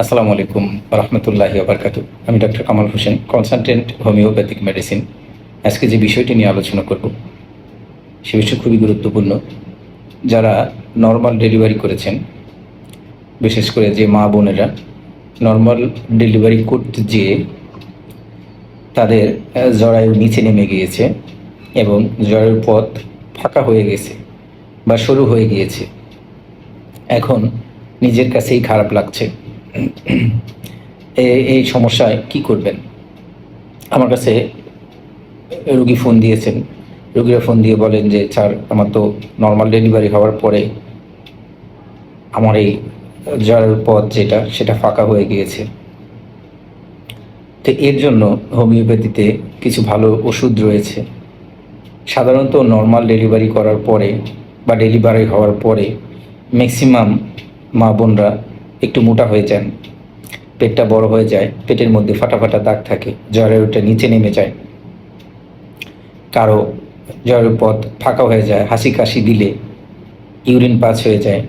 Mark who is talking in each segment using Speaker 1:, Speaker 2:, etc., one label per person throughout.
Speaker 1: আসসালামু আলাইকুম রহমতুল্লাহি আবরকাত আমি doctor Kamal Hossain consultant homeopathic medicine আজকে যে বিষয়টি নিয়ে আলোচনা করব, সে বিষয় খুবই গুরুত্বপূর্ণ। যারা নর্মাল ডেলিভারি করেছেন, বিশেষ করে যে মা বোনেরা নর্মাল ডেলিভারি করতে যেয়ে তাদের জরায়ু নিচে নেমে গিয়েছে এবং জরায়ুর পথ ফাঁকা হয়ে গেছে বা সরু হয়ে গিয়েছে। এখন নিজের কাছেই খারাপ লাগছে। এই সমস্যায় কি করবেন? আমার কাছে রুগী ফোন দিয়েছেন। রুগীরা ফোন দিয়ে বলেন যে, স্যার, আমার তো নর্মাল ডেলিভারি হওয়ার পরে আমার এই জ্বরের পথ যেটা, সেটা ফাঁকা হয়ে গিয়েছে। তো এর জন্য হোমিওপ্যাথিতে কিছু ভালো ওষুধ রয়েছে। সাধারণত নর্মাল ডেলিভারি করার পরে বা ডেলিভারি হওয়ার পরে ম্যাক্সিমাম মা বোনরা একটু মোটা হয়ে যান পেটটা বড় হয়ে যায়, পেটের মধ্যে ফাটা ফাটা দাগ থাকে জ্বরের ওটা নিচে নেমে যায়। কারও জ্বরের পথ ফাঁকা হয়ে যায়, হাসি কাশি দিলে ইউরিন পাস হয়ে যায়।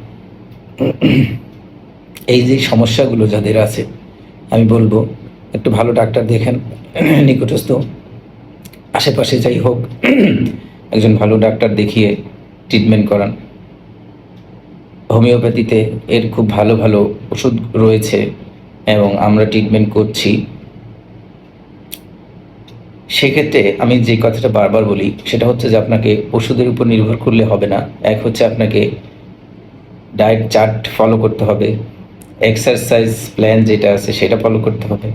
Speaker 1: এই যে সমস্যাগুলো যাদের আছে, আমি বলব, একটু ভালো ডাক্তার দেখেন, নিকটস্থ। আশেপাশে যাই হোক, একজন ভালো ডাক্তার দেখিয়ে ট্রিটমেন্ট করান। হোমিওপ্যাথিতে এর খুব ভালো ভালো ওষুধ রয়েছে এবং আমরা ট্রিটমেন্ট করছি। সেক্ষেত্রে আমি যে কথাটা বারবার বলি, সেটা হচ্ছে যে আপনাকে ওষুধের উপর নির্ভর করলে হবে না। এক হচ্ছে আপনাকে ডায়েট চার্ট ফলো করতে হবে এক্সারসাইজ প্ল্যান যেটা আছে সেটা ফলো করতে হবে।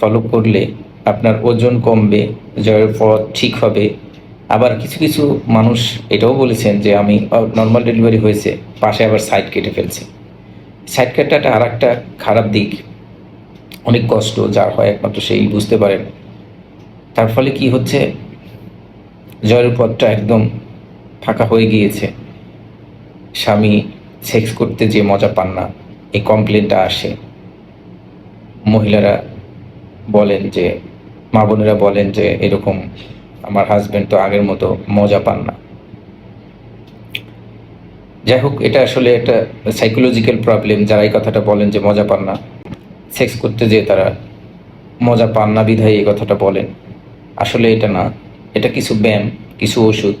Speaker 1: ফলো করলে আপনার ওজন কমবে, জয়ের পথ ঠিক হবে আবার কিছু কিছু মানুষ এটাও বলেছেন যে আমি নর্মাল ডেলিভারি হয়েছে, পাশে আবার সাইড কেটে ফেলছে। সাইড কাটাটা আর একটা খারাপ দিক। অনেক কষ্ট যার হয় একমাত্র সেই বুঝতে পারেন। তার ফলে কি হচ্ছে? জয়ের পথটা একদম ফাঁকা হয়ে গিয়েছে। স্বামী সেক্স করতে যে মজা পান না, এই কমপ্লেনটা আসে। মহিলারা বলেন যে, মা বোনেরা বলেন যে, এরকম আমার হাজবেন্ড তো আগের মতো মজা পান না। যাই হোক, এটা আসলে একটা সাইকোলজিক্যাল প্রবলেম যারা এই কথাটা বলেন যে মজা পান না সেক্স করতে যেয়ে তারা মজা পান না, বিধায় এই কথাটা বলেন। আসলে এটা না, এটা কিছু ব্যায়াম, কিছু ওষুধ,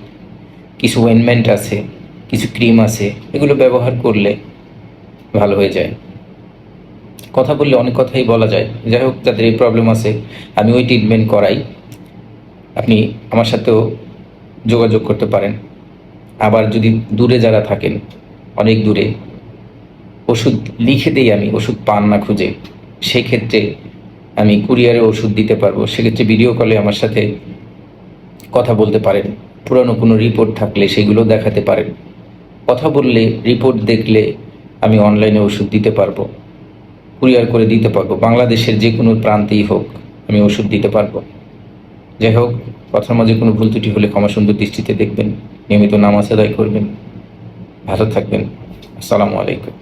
Speaker 1: কিছু ওয়েনমেন্ট আছে, কিছু ক্রিম আছে, এগুলো ব্যবহার করলে ভালো হয়ে যায়। কথা বললে অনেক কথাই বলা যায়। যাই হোক, যাদের এই প্রবলেম আছে, আমি ওই ট্রিটমেন্ট করাই। আপনি আমার সাথেও যোগাযোগ করতে পারেন। আবার যদি দূরে যারা থাকেন, অনেক দূরে, ওষুধ লিখে দিই আমি, ওষুধ পান না খুঁজে, সেক্ষেত্রে আমি কুরিয়ারে ওষুধ দিতে পারব। সেক্ষেত্রে ভিডিও কলে আমার সাথে কথা বলতে পারেন। পুরনো কোনো রিপোর্ট থাকলে সেগুলো দেখাতে পারেন। কথা বললে রিপোর্ট দেখলে আমি অনলাইনে ওষুধ দিতে পারব। কুরিয়ার করে দিতে পারব। বাংলাদেশের যে কোনো প্রান্তেই হোক আমি ওষুধ দিতে পারব। যাই হোক, কথার মাঝে কোনো ভুল ত্রুটি হলে ক্ষমা সুন্দর দৃষ্টিতে দেখবেন, নিয়মিত নামাজ আদায় করবেন। ভালো থাকবেন। আসসালামু আলাইকুম।